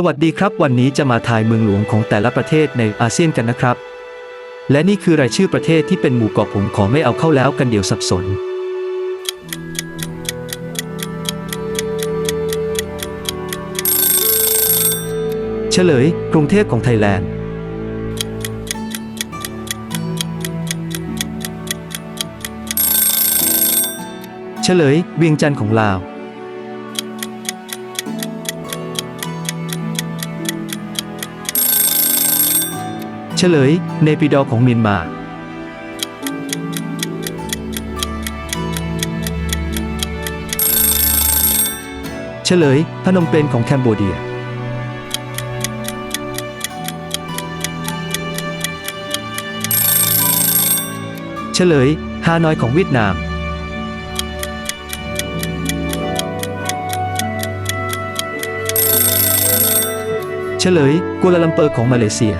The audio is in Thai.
สวัสดีครับ วันนี้จะมาทายเมืองหลวงของแต่ละประเทศในอาเซียนกันนะครับ และนี่คือรายชื่อประเทศที่เป็นหมู่เกาะผมขอไม่เอาเข้าแล้วกันเดี๋ยวสับสน เฉลย กรุงเทพของไทยแลนด์ เฉลย เวียงจันทร์ของลาว เฉลยเนปิดอของเมียนมา เฉลย พนมเปญของแคนโบเดีย เฉลย ฮานอยของเวียดนาม เฉลยกัวลาลัมเปอร์ของมาเลเซีย